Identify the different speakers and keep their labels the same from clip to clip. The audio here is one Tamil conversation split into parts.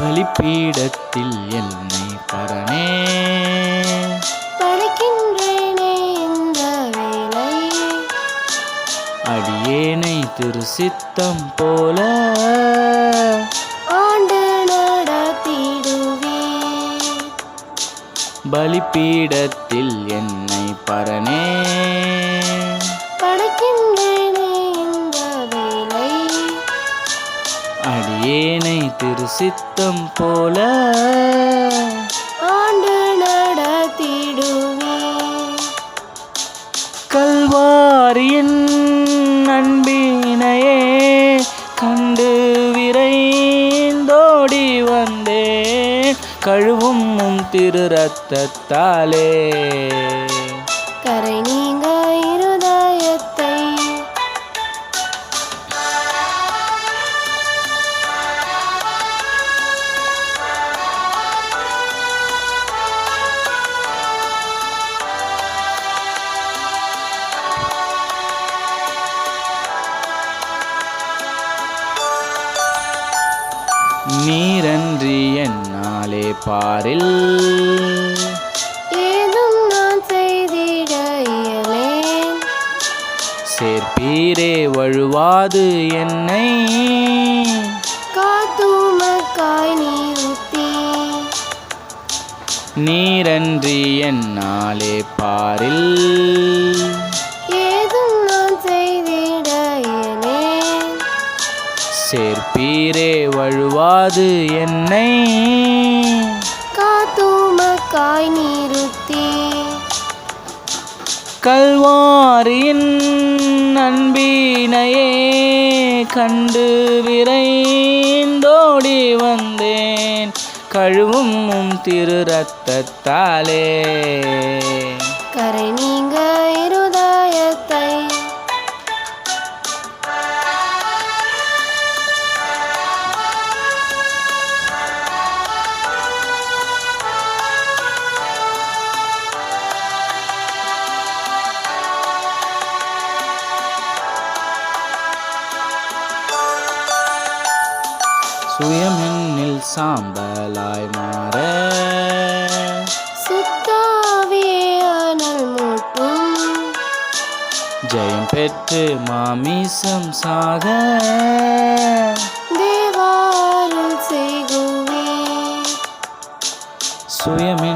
Speaker 1: பலிப்பீடத்தில் என்னை பரணே.
Speaker 2: படைக்கின்றேனே இந்த வேலை
Speaker 1: அடியேனை திரு சித்தம் போல.
Speaker 2: ஆண்டு நடத்திடுவே
Speaker 1: பலிப்பீடத்தில் என்னை பரணே. அடியேனை திரு சித்தம் போல.
Speaker 2: ஆண்டு நடத்திடுவே
Speaker 1: கல்வாரியின் அன்பினையே கண்டு விரைந்தோடி வந்தேன். கழுவும் திரு ரத்தத்தாலே.
Speaker 2: கரை நீங்க
Speaker 1: நீரன்றி என்னாலே பாரில்.
Speaker 2: ஏதும் நான் செய்திட இயலேன்
Speaker 1: சேர்ப்பீரே வழுவாது என்னை.
Speaker 2: காத்துமக்காய் நீருத்தி
Speaker 1: நீரன்றி என்னாலே பாரில்.
Speaker 2: ஏதும் நான் செய்திட இயலேன்
Speaker 1: சேர்ப்பீரே வழுவாது என்னை.
Speaker 2: காத்துமக்காய் நீருத்தி.
Speaker 1: கல்வாரியின் அன்பினையே கண்டு விரைந்தோடி வந்தேன். கழுவும் திரு ரத்தத்தாலே
Speaker 2: கரை நீங்க
Speaker 1: சுயமென்னில் சாம்பலாய் மாற. ஜெயம் பெற்று மாமிசம் சாக.
Speaker 2: தேவாருள் செய்குவே
Speaker 1: சுயமென்னில்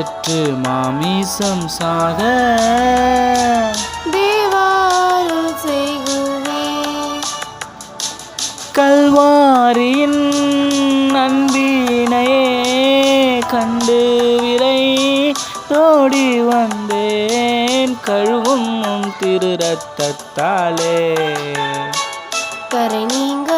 Speaker 1: பெற்று மாமிசம் சாக.
Speaker 2: தேவாருள் செய்குவே
Speaker 1: கல்வாரியின் அன்பினையே கண்டு விரை தோடி வந்தேன். கழுவும் திரு ரத்தத்தாலே
Speaker 2: கரை நீங்க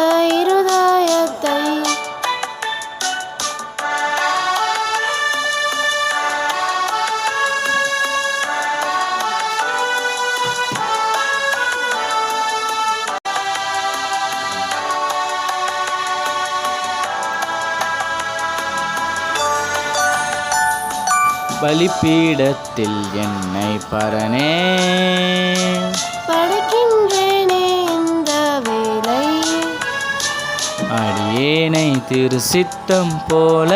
Speaker 1: பலிப்பீடத்தில் என்னை பரணே
Speaker 2: படைக்கின்றேனே இந்த வேலை
Speaker 1: அடியேனை திரு சித்தம் போல.